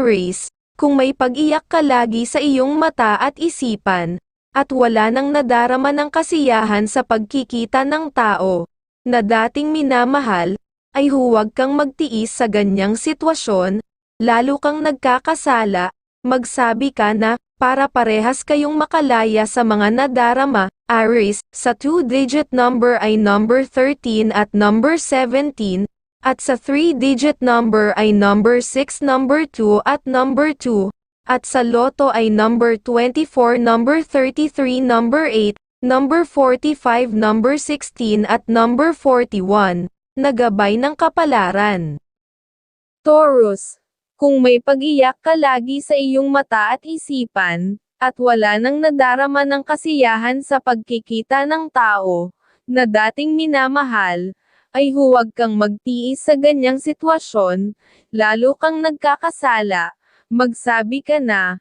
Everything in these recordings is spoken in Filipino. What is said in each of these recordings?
Aries, kung may pag-iyak ka lagi sa iyong mata at isipan, at wala nang nadarama ng kasiyahan sa pagkikita ng tao, na dating minamahal, ay huwag kang magtiis sa ganyang sitwasyon, lalo kang nagkakasala, magsabi ka na, para parehas kayong makalaya sa mga nadarama, Aries, sa two-digit number ay number 13 at number 17, at sa three-digit number ay number 6, number 2 at number 2, at sa loto ay number 24, number 33, number 8, number 45, number 16 at number 41, nagabay ng kapalaran. Taurus, kung may pag-iyak ka lagi sa iyong mata at isipan, at wala nang nadarama ng kasiyahan sa pagkikita ng tao, na dating minamahal, ay huwag kang magtiis sa ganyang sitwasyon, lalo kang nagkakasala, magsabi ka na,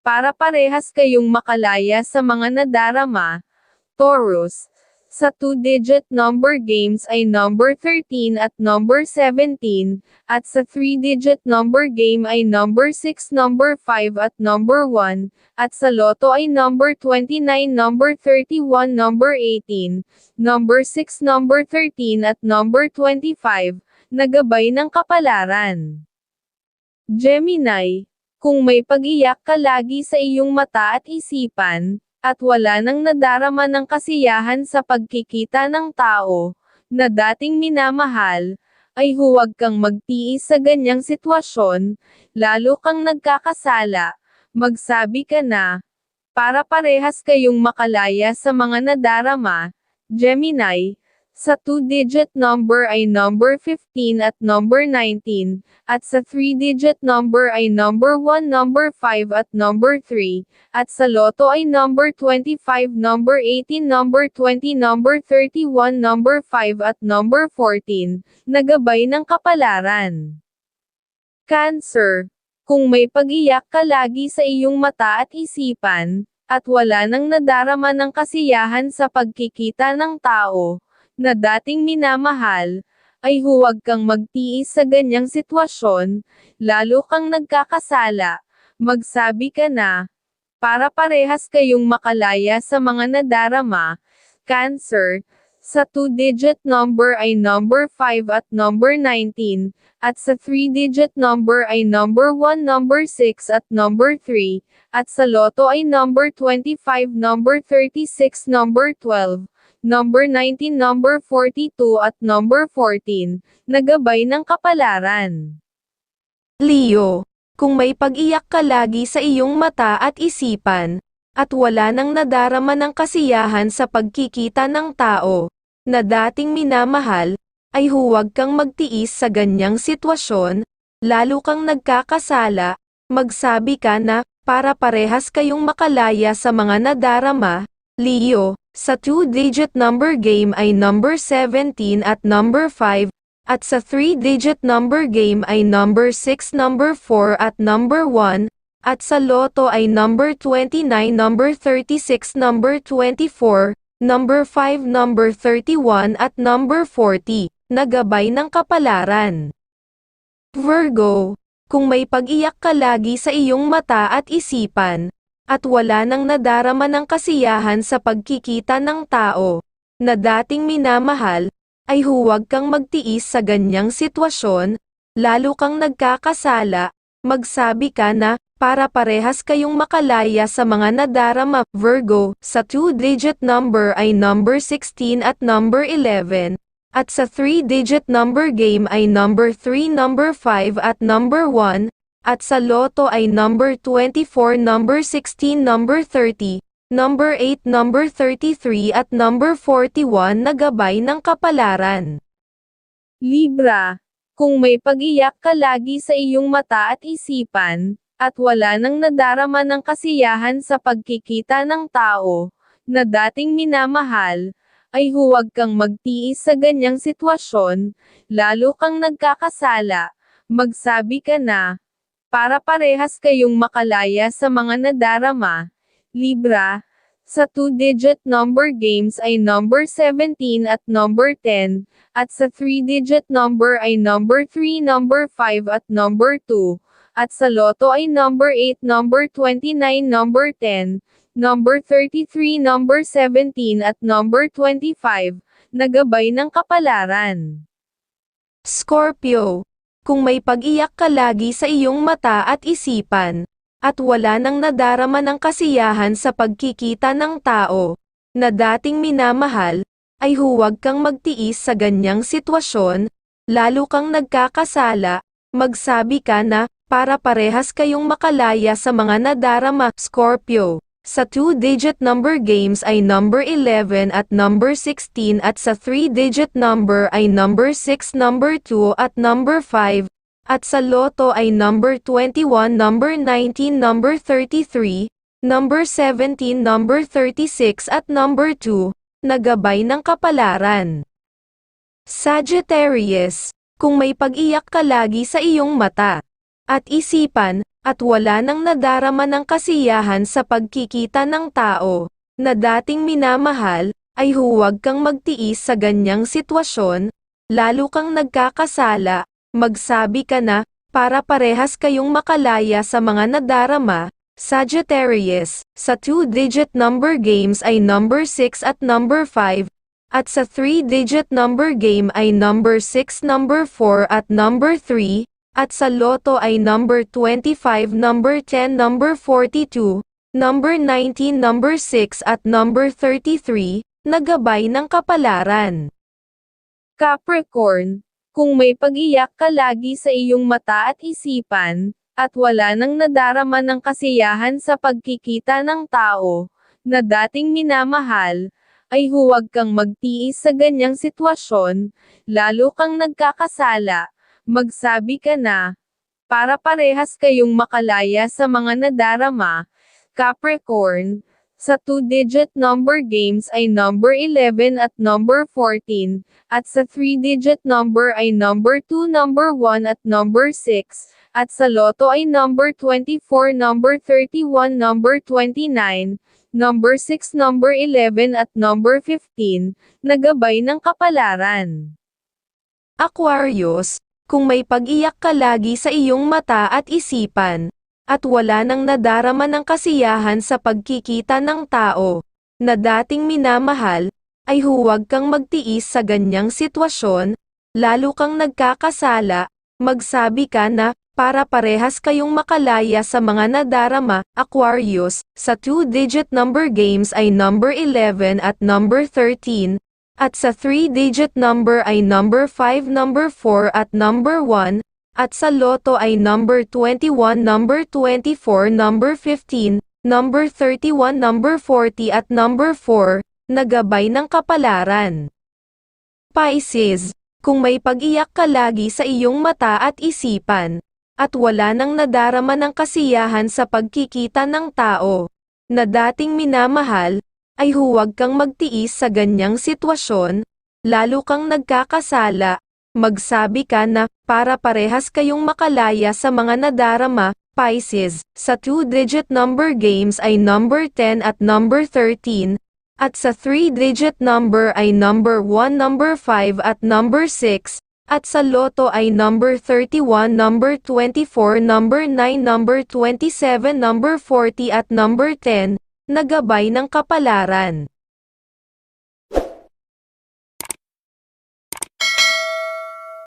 para parehas kayong makalaya sa mga nadarama, Taurus, sa two-digit number games ay number 13 at number 17, at sa three-digit number game ay number 6, number 5 at number 1, at sa loto ay number 29, number 31, number 18, number 6, number 13 at number 25, nagabay ng kapalaran. Gemini, kung may pag-iyak ka lagi sa iyong mata at isipan, at wala nang nadarama ng kasiyahan sa pagkikita ng tao, na dating minamahal, ay huwag kang magtiis sa ganyang sitwasyon, lalo kang nagkakasala, magsabi ka na, para parehas kayong makalaya sa mga nadarama, Gemini, sa two-digit number ay number 15 at number 19, at sa three-digit number ay number 1, number 5 at number 3, at sa loto ay number 25, number 18, number 20, number 31, number 5 at number 14, nagabay ng kapalaran. Cancer, kung may pag-iyak ka lagi sa iyong mata at isipan, at wala nang nadarama ng kasiyahan sa pagkikita ng tao, na dating minamahal, ay huwag kang magtiis sa ganyang sitwasyon, lalo kang nagkakasala, magsabi ka na, para parehas kayong makalaya sa mga nadarama, Cancer, sa two-digit number ay number 5 at number 19, at sa three-digit number ay number 1, number 6 at number 3, at sa loto ay number 25, number 36, number 12, number 19, number 42 at number 14, nagabay ng kapalaran. Leo, kung may pag-iyak ka lagi sa iyong mata at isipan, at wala nang nadarama ng kasiyahan sa pagkikita ng tao, na dating minamahal, ay huwag kang magtiis sa ganyang sitwasyon, lalo kang nagkakasala, magsabi ka na, para parehas kayong makalaya sa mga nadarama, Leo, sa two-digit number game ay number 17 at number 5, at sa three-digit number game ay number 6, number 4 at number 1, at sa loto ay number 29, number 36, number 24, number 5, number 31 at number 40, nagabay ng kapalaran. Virgo, kung may pag-iyak ka lagi sa iyong mata at isipan, at wala nang nadarama ng kasiyahan sa pagkikita ng tao, na dating minamahal, ay huwag kang magtiis sa ganyang sitwasyon, lalo kang nagkakasala, magsabi ka na, para parehas kayong makalaya sa mga nadarama, Virgo, sa two-digit number ay number 16 at number 11, at sa three-digit number game ay number 3, number 5 at number 1, at sa loto ay number 24, number 16, number 30, number 8, number 33 at number 41 na gabay ng kapalaran. Libra, kung may pag-iyak ka lagi sa iyong mata at isipan, at wala nang nadarama ng kasiyahan sa pagkikita ng tao, na dating minamahal, ay huwag kang magtiis sa ganyang sitwasyon, lalo kang nagkakasala, magsabi ka na, para parehas kayong makalaya sa mga nadarama, Libra, sa two-digit number games ay number 17 at number 10, at sa three-digit number ay number 3, number 5 at number 2, at sa loto ay number 8, number 29, number 10, number 33, number 17 at number 25, nagabay ng kapalaran. Scorpio, kung may pag-iyak ka lagi sa iyong mata at isipan, at wala nang nadarama ng kasiyahan sa pagkikita ng tao, na dating minamahal, ay huwag kang magtiis sa ganyang sitwasyon, lalo kang nagkakasala, magsabi ka na, para parehas kayong makalaya sa mga nadarama, Scorpio. Sa two-digit number games ay number 11 at number 16 at sa three-digit number ay number 6, number 2 at number 5, at sa loto ay number 21, number 19, number 33, number 17, number 36 at number 2, nagabay ng kapalaran. Sagittarius, kung may pag-iyak ka lagi sa iyong mata at isipan, at wala nang nadarama ng kasiyahan sa pagkikita ng tao, na dating minamahal, ay huwag kang magtiis sa ganyang sitwasyon, lalo kang nagkakasala, magsabi ka na, para parehas kayong makalaya sa mga nadarama, Sagittarius, sa two-digit number games ay number 6 at number 5, at sa three-digit number game ay number 6, number 4 at number 3, at sa loto ay number 25, number 10, number 42, number 19, number 6 at number 33, nagabay ng kapalaran. Capricorn, kung may pag-iyak ka lagi sa iyong mata at isipan, at wala nang nadarama ng kasiyahan sa pagkikita ng tao, na dating minamahal, ay huwag kang magtiis sa ganyang sitwasyon, lalo kang nagkakasala, magsabi ka na, para parehas kayong makalaya sa mga nadarama, Capricorn, sa two-digit number games ay number 11 at number 14, at sa three-digit number ay number 2, number 1 at number 6, at sa loto ay number 24, number 31, number 29, number 6, number 11 at number 15, nagabay ng kapalaran. Aquarius, kung may pag-iyak ka lagi sa iyong mata at isipan, at wala nang nadarama ng kasiyahan sa pagkikita ng tao, na dating minamahal, ay huwag kang magtiis sa ganyang sitwasyon, lalo kang nagkakasala, magsabi ka na, para parehas kayong makalaya sa mga nadarama, Aquarius, sa two-digit number games ay number 11 at number 13, at sa three-digit number ay number 5, number 4 at number 1, at sa loto ay number 21, number 24, number 15, number 31, number 40 at number 4, nagabay ng kapalaran. Pisces, kung may pag-iyak ka lagi sa iyong mata at isipan, at wala nang nadarama ng kasiyahan sa pagkikita ng tao, na dating minamahal, ay huwag kang magtiis sa ganyang sitwasyon, lalo kang nagkakasala, magsabi ka na, para parehas kayong makalaya sa mga nadarama, Pisces, sa two-digit number games ay number 10 at number 13, at sa three-digit number ay number 1, number 5 at number 6, at sa loto ay number 31, number 24, number 9, number 27, number 40 at number 10, nagabay ng kapalaran.